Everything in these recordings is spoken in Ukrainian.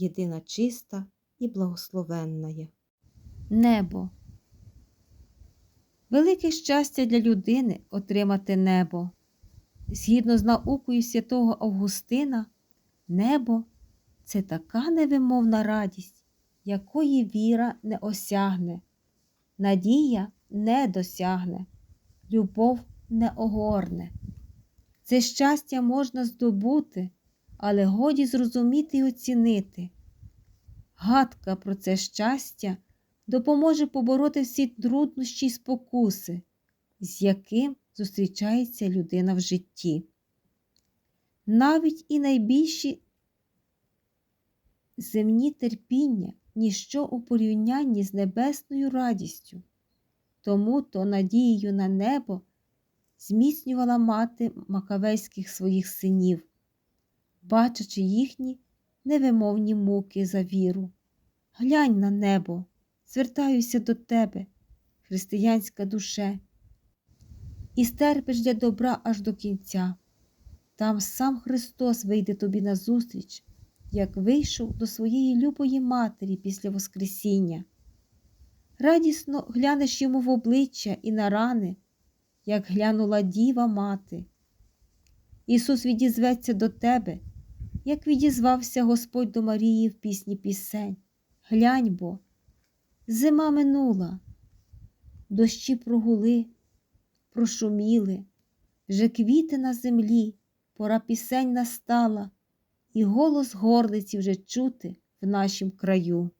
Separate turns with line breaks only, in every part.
єдина чиста і благословенна. є. Небо. Велике щастя для людини отримати небо. Згідно з наукою святого Августина, небо це така невимовна радість, якої віра не осягне, надія не досягне, любов не огорне. Це щастя можна здобути, але годі зрозуміти і оцінити. Гадка про це щастя допоможе побороти всі труднощі й спокуси, з яким зустрічається людина в житті. Навіть і найбільші земні терпіння ніщо у порівнянні з небесною радістю. Тому то надією на небо зміцнювала мати макавейських своїх синів, бачачи їхні невимовні муки за віру. Глянь на небо, звертаюся до тебе, християнська душе, і стерпиш для добра аж до кінця. Там сам Христос вийде тобі назустріч, як вийшов до своєї любої матері після Воскресіння. Радісно глянеш йому в обличчя і на рани, як глянула діва мати. Ісус відізветься до тебе, як відізвався Господь до Марії в пісні пісень. Глянь бо, зима минула, дощі прогули, прошуміли, вже квіти на землі, пора пісень настала, і голос горлиці вже чути в нашім краю.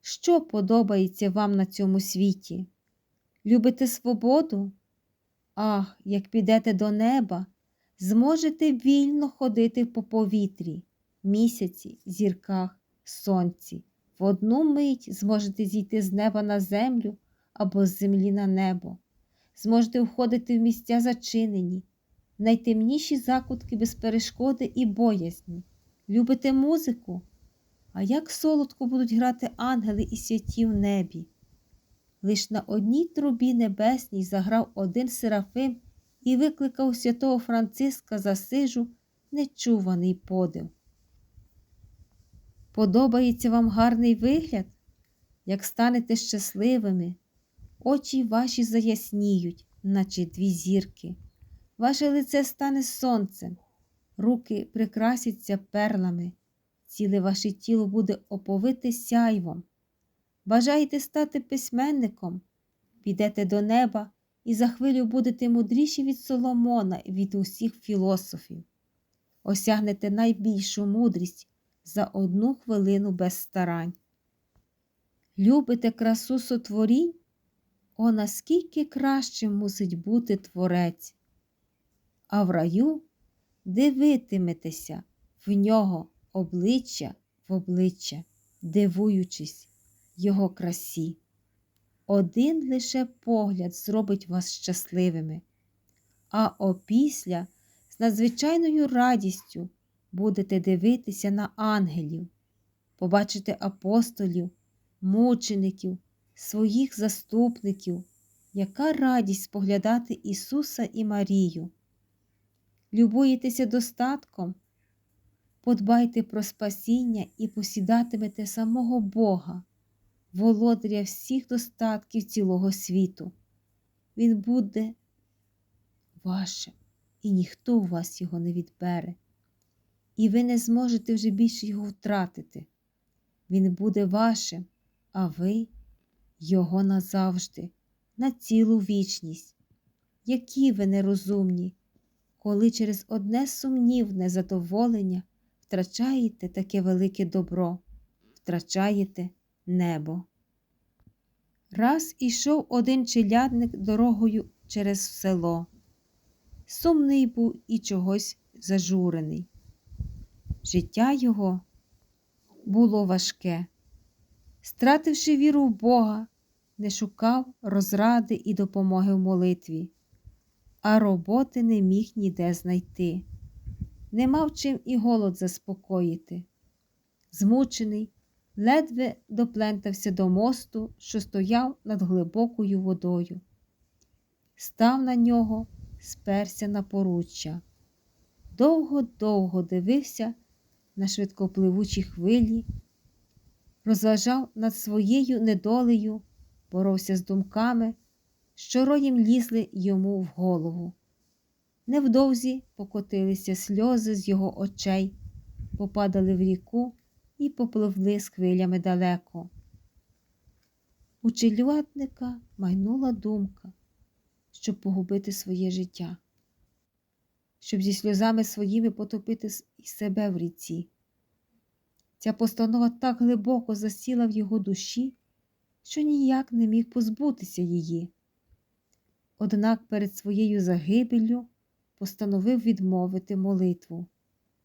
Що подобається вам на цьому світі? Любите свободу? Ах, як підете до неба, зможете вільно ходити по повітрі, місяці, зірках, сонці. В одну мить зможете зійти з неба на землю або з землі на небо. Зможете входити в місця зачинені, найтемніші закутки без перешкоди і боязні. Любите музику? А як солодко будуть грати ангели і святі в небі. Лиш на одній трубі небесній заграв один серафим і викликав святого Франциска за сижу нечуваний подив. Подобається вам гарний вигляд, як станете щасливими, очі ваші заясніють, наче дві зірки, ваше лице стане сонцем, руки прикрасяться перлами, ціле ваше тіло буде оповите сяйвом. Бажаєте стати письменником, підете до неба і за хвилю будете мудріші від Соломона і від усіх філософів. Осягнете найбільшу мудрість за одну хвилину без старань. Любите красу сотворінь? О, наскільки кращим мусить бути творець. А в раю дивитиметеся в нього обличчя в обличчя, дивуючись його красі. Один лише погляд зробить вас щасливими, а опісля з надзвичайною радістю будете дивитися на ангелів, побачите апостолів, мучеників, своїх заступників, яка радість споглядати Ісуса і Марію. Любуєтеся достатком, подбайте про спасіння і посідатимете самого Бога, володаря всіх достатків цілого світу. Він буде вашим, і ніхто у вас його не відбере, і ви не зможете вже більше його втратити. Він буде вашим, а ви його назавжди, на цілу вічність. Які ви нерозумні, коли через одне сумнівне задоволення втрачаєте таке велике добро, втрачаєте небо. Раз ішов один челядник дорогою через село. Сумний був і чогось зажурений. Життя його було важке. Стративши віру в Бога, не шукав розради і допомоги в молитві, а роботи не міг ніде знайти, не мав чим і голод заспокоїти. Змучений, ледве доплентався до мосту, що стояв над глибокою водою. Став на нього, сперся на поруччя. Довго-довго дивився на швидкопливучі хвилі, розважав над своєю недолею, боровся з думками, що роєм лізли йому в голову. Невдовзі покотилися сльози з його очей, попадали в ріку і попливли з хвилями далеко. У челюватника майнула думка, щоб погубити своє життя, щоб зі сльозами своїми потопити і себе в ріці. Ця постанова так глибоко засіла в його душі, що ніяк не міг позбутися її. Однак перед своєю загибеллю постановив відмовити молитву,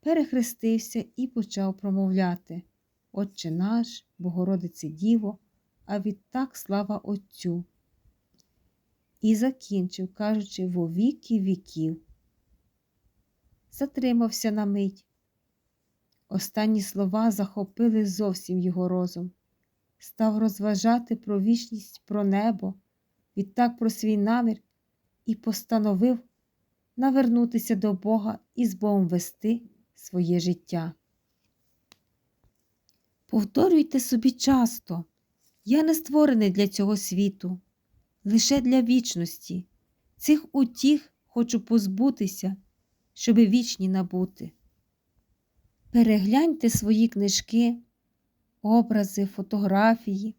перехрестився і почав промовляти Отче наш, Богородице Діво, а відтак слава Отцю. І закінчив, кажучи, во віки віків. Затримався на мить. Останні слова захопили зовсім його розум, став розважати про вічність, про небо, відтак про свій намір і постановив навернутися до Бога і з Богом вести своє життя. Повторюйте собі часто, я не створений для цього світу, лише для вічності. Цих утіх хочу позбутися, щоби вічні набути. Перегляньте свої книжки, образи, фотографії,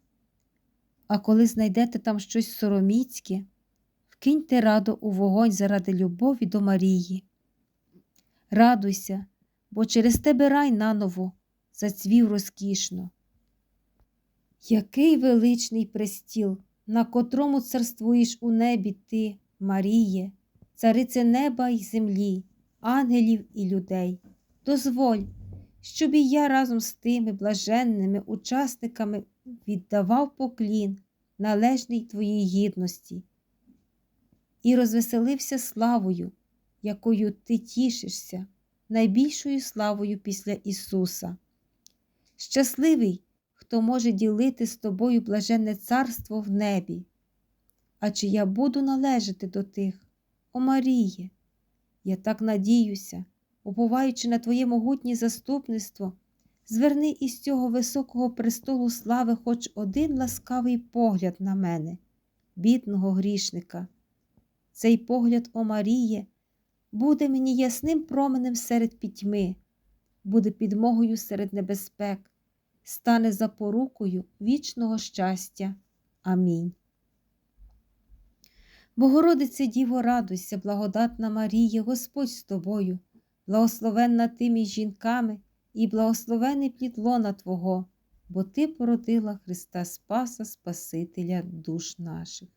а коли знайдете там щось сороміцьке, вкиньте раду у вогонь заради любові до Марії. Радуйся, бо через тебе рай наново зацвів розкішно. Який величний престіл, на котрому царствуєш у небі ти, Маріє, царице неба й землі, ангелів і людей. Дозволь, щоб і я разом з тими блаженними учасниками віддавав поклін належний твоїй гідності і розвеселився славою, якою ти тішишся, найбільшою славою після Ісуса. Щасливий, хто може ділити з тобою блаженне царство в небі. А чи я буду належати до тих, о Маріє? Я так надіюся, уповаючи на Твоє могутнє заступництво, зверни із цього високого престолу слави хоч один ласкавий погляд на мене, бідного грішника. Цей погляд, о Маріє, буде мені ясним променем серед пітьми, буде підмогою серед небезпек, стане запорукою вічного щастя. Амінь. Богородице Діво, радуйся, благодатна Марія, Господь з тобою, благословенна ти між жінками і благословений плід лона Твого, бо Ти породила Христа Спаса, Спасителя душ наших.